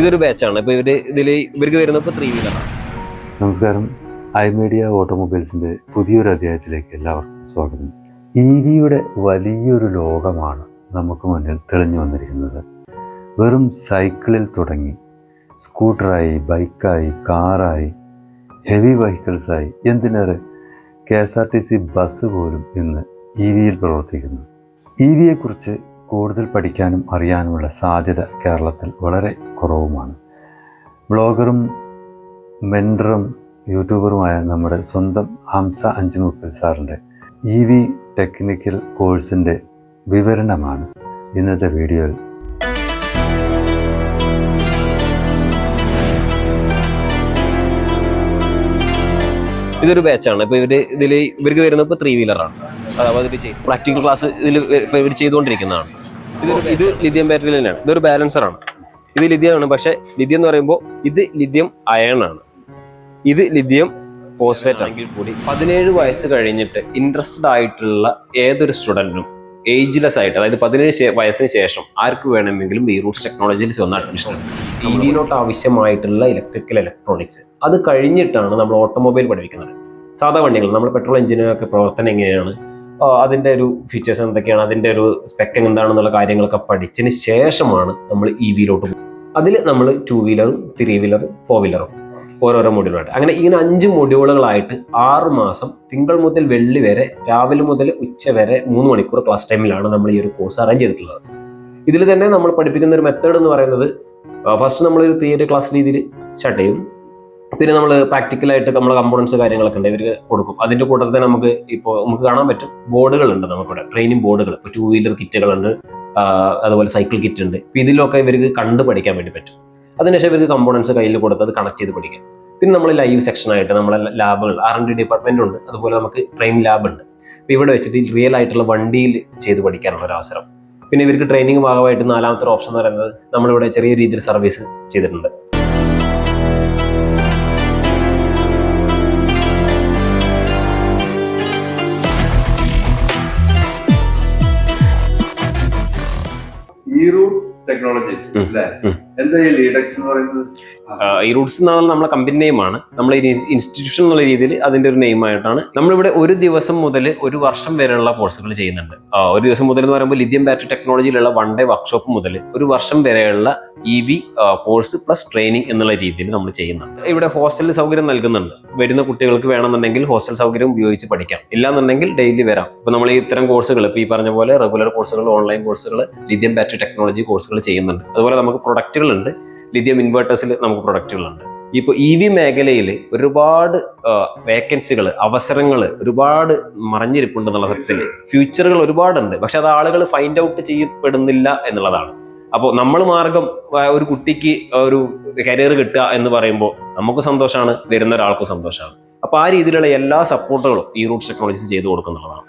ഇതൊരു ബാച്ചാണ് ഇപ്പോൾ ഇവർ ഇതിൽ ഇവർക്ക് വരുന്നപ്പോൾ ത്രീ വീലറാണ് നമസ്കാരം. ഐ മീഡിയ ഓട്ടോമൊബൈൽസിന്റെ പുതിയൊരു അധ്യായത്തിലേക്ക് എല്ലാവർക്കും സ്വാഗതം. ഇ വിയുടെ വലിയൊരു ലോകമാണ് നമുക്ക് മുന്നിൽ തെളിഞ്ഞു വന്നിരിക്കുന്നത്. വെറും സൈക്കിളിൽ തുടങ്ങി സ്കൂട്ടറായി ബൈക്കായി കാറായി ഹെവി വെഹിക്കിൾസായി എന്തിനേറെ K S R T C bus പോലും ഇന്ന് ഇ വിയിൽ പ്രവർത്തിക്കുന്നു. ഇ വിയെക്കുറിച്ച് കൂടുതൽ പഠിക്കാനും അറിയാനുമുള്ള സാധ്യത കേരളത്തിൽ വളരെ കുറവുമാണ്. ബ്ലോഗറും മെന്ററും യൂട്യൂബറുമായ നമ്മുടെ സ്വന്തം ഹംസ അഞ്ച് മുപ്പൽ സാറിന്റെ ഇ വി ടെക്നിക്കൽ കോഴ്സിന്റെ വിവരണമാണ് ഇന്നത്തെ വീഡിയോയിൽ. ഇതൊരു ബാച്ചാണ് ഇപ്പോൾ ഇവർ ഇതിൽ ഇവർക്ക് വരുന്നത് ഇപ്പോൾ ത്രീ വീലറാണ് അതായത് പ്രാക്ടിക്കൽ ക്ലാസ് ഇതിൽ ഇവർ ചെയ്തുകൊണ്ടിരിക്കുന്നതാണ്. ഇത് ഇത് ലിഥിയം ബാറ്ററി തന്നെയാണ്. ഇതൊരു ബാലൻസർ ആണ്. ഇത് ലിഥിയമാണ്. പക്ഷേ ലിഥിയം എന്ന് പറയുമ്പോൾ ഇത് ലിഥിയം അയൺ ആണ്. ഇത് ലിഥിയം ഫോസ്ഫേറ്റ് ആണെങ്കിൽ കൂടി പതിനേഴ് വയസ്സ് കഴിഞ്ഞിട്ട് ഇൻട്രസ്റ്റഡ് ആയിട്ടുള്ള ഏതൊരു സ്റ്റുഡന്റിനും ഏജ്ലെസ് ആയിട്ട് അതായത് പതിനേഴ് വയസ്സിന് ശേഷം ആർക്ക് വേണമെങ്കിലും ഈ റൂട്ട്സ് ടെക്നോളജിയിൽ വന്ന് അഡ്മിഷൻ ടി വിയിലോട്ട് ആവശ്യമായിട്ടുള്ള ഇലക്ട്രിക്കൽ ഇലക്ട്രോണിക്സ് അത് കഴിഞ്ഞിട്ടാണ് നമ്മൾ ഓട്ടോമൊബൈൽ പഠിപ്പിക്കുന്നത്. സാധാ വണ്ടികൾ നമ്മൾ പെട്രോൾ എഞ്ചിനൊക്കെ പ്രവർത്തനം എങ്ങനെയാണ്? ആ, അതിന്റെ ഒരു ഫീച്ചേഴ്സ് എന്തൊക്കെയാണ്? അതിന്റെ ഒരു സ്പെക്ക് എന്താണെന്നുള്ള കാര്യങ്ങളൊക്കെ പഠിച്ചതിന് ശേഷമാണ് നമ്മൾ ഇ വിയിലോട്ട് പോകുന്നത് അതിൽ നമ്മൾ ടു വീലറും ത്രീ വീലറും ഫോർ വീലറും ഓരോരോ മൊഡ്യൂളായിട്ട് അങ്ങനെ ഇങ്ങനെ അഞ്ച് മൊഡ്യൂളുകളായിട്ട് ആറ് മാസം തിങ്കൾ മുതൽ വെള്ളി വരെ രാവിലെ മുതൽ ഉച്ച വരെ മൂന്ന് മണിക്കൂർ ക്ലാസ് ടൈമിലാണ് നമ്മൾ ഈ ഒരു കോഴ്സ് അറേഞ്ച് ചെയ്തിട്ടുള്ളത്. ഇതിൽ തന്നെ നമ്മൾ പഠിപ്പിക്കുന്ന ഒരു മെത്തേഡ് എന്ന് പറയുന്നത് ഫസ്റ്റ് നമ്മളൊരു തിയറി ക്ലാസ് രീതിയിൽ സ്റ്റാർട്ട് ചെയ്യും. പിന്നെ നമ്മൾ പ്രാക്ടിക്കലായിട്ട് നമ്മൾ കമ്പോണൻസ് കാര്യങ്ങളൊക്കെ ഉണ്ട് ഇവർക്ക് കൊടുക്കും. അതിന്റെ കൂട്ടത്തിൽ നമുക്ക് ഇപ്പോൾ നമുക്ക് കാണാൻ പറ്റും ബോർഡുകളുണ്ട് നമുക്കിവിടെ ട്രെയിനിങ് ബോർഡുകൾ ഇപ്പോൾ ടൂ വീലർ കിറ്റുകളുണ്ട് അതുപോലെ സൈക്കിൾ കിറ്റ് ഉണ്ട്. അപ്പോൾ ഇതിലൊക്കെ ഇവർക്ക് കണ്ട് പഠിക്കാൻ വേണ്ടി പറ്റും. അതിനുശേഷം ഇവർക്ക് കമ്പോണൻസ് കയ്യിൽ കൊടുത്ത് അത് കണക്ട് ചെയ്ത് പഠിക്കാം. പിന്നെ നമ്മൾ ലൈവ് സെക്ഷനായിട്ട് നമ്മളെ ലാബുകൾ ആർ എൻ ഡി ഡിപ്പാർട്ട്മെന്റ് ഉണ്ട്. അതുപോലെ നമുക്ക് ട്രെയിൻ ലാബ് ഉണ്ട്. അപ്പോൾ ഇവിടെ വെച്ചിട്ട് റിയൽ ആയിട്ടുള്ള വണ്ടിയിൽ ചെയ്ത് പഠിക്കാനുള്ള ഒരു അവസരം. പിന്നെ ഇവർക്ക് ട്രെയിനിങ് ഭാഗമായിട്ട് നാലാമത്തെ ഓപ്ഷൻ എന്ന് പറയുന്നത് നമ്മളിവിടെ ചെറിയ രീതിയിൽ സർവീസ് ചെയ്തിട്ടുണ്ട്. Roots Technologies. അല്ലേ ഈ റൂട്ട്സ് എന്നുള്ള നമ്മളെ കമ്പനി നെയിമാണ് നമ്മൾ ഇൻസ്റ്റിറ്റ്യൂഷൻ എന്നുള്ള രീതിയിൽ അതിന്റെ ഒരു നെയിം ആയിട്ടാണ്. നമ്മളിവിടെ ഒരു ദിവസം മുതൽ ഒരു വർഷം വരെയുള്ള കോഴ്സുകൾ ചെയ്യുന്നുണ്ട്. ഒരു ദിവസം മുതൽ എന്ന് പറയുമ്പോൾ ലിഥിയം ബാറ്ററി ടെക്നോളജിയിലുള്ള വൺ ഡേ വർക്ക്ഷോപ്പ് മുതൽ ഒരു വർഷം വരെയുള്ള E V course plus training എന്നുള്ള രീതിയിൽ നമ്മൾ ചെയ്യുന്നുണ്ട്. ഇവിടെ ഹോസ്റ്റൽ സൗകര്യം നൽകുന്നുണ്ട്. വരുന്ന കുട്ടികൾക്ക് വേണമെന്നുണ്ടെങ്കിൽ ഹോസ്റ്റൽ സൗകര്യം ഉപയോഗിച്ച് പഠിക്കാം. ഇല്ലാന്നുണ്ടെങ്കിൽ ഡെയിലി വരാം. ഇപ്പൊ നമ്മൾ ഇത്തരം കോഴ്സുകൾ ഇപ്പൊ ഈ പറഞ്ഞ പോലെ റെഗുലർ കോഴ്സുകൾ ഓൺലൈൻ കോഴ്സുകൾ ലിഥിയം ബാറ്ററി ടെക്നോളജി കോഴ്സുകൾ ചെയ്യുന്നുണ്ട്. അതുപോലെ നമുക്ക് പ്രൊഡക്റ്റുകളുണ്ട് ലിഥിയം ഇൻവേർട്ടേഴ്സിൽ നമുക്ക് പ്രൊഡക്റ്റുകളുണ്ട് ഇപ്പോൾ ഇ വി മേഖലയിൽ ഒരുപാട് വേക്കൻസികൾ അവസരങ്ങൾ ഒരുപാട് മറഞ്ഞിരിപ്പുണ്ട് എന്നുള്ള സത്യത്തിൽ ഫ്യൂച്ചറുകൾ ഒരുപാടുണ്ട്. പക്ഷെ അത് ആളുകൾ ഫൈൻഡ് ഔട്ട് ചെയ്യപ്പെടുന്നില്ല എന്നുള്ളതാണ്. അപ്പോൾ നമ്മൾ മാർഗം ഒരു കുട്ടിക്ക് ഒരു കരിയർ കിട്ടുക എന്ന് പറയുമ്പോൾ നമുക്ക് സന്തോഷമാണ് വരുന്ന ഒരാൾക്കും സന്തോഷമാണ് അപ്പോൾ ആ രീതിയിലുള്ള എല്ലാ സപ്പോർട്ടുകളും ഈ റൂട്ട്സ് ടെക്നോളജീസ് ചെയ്തു കൊടുക്കുന്നുള്ളതാണ്.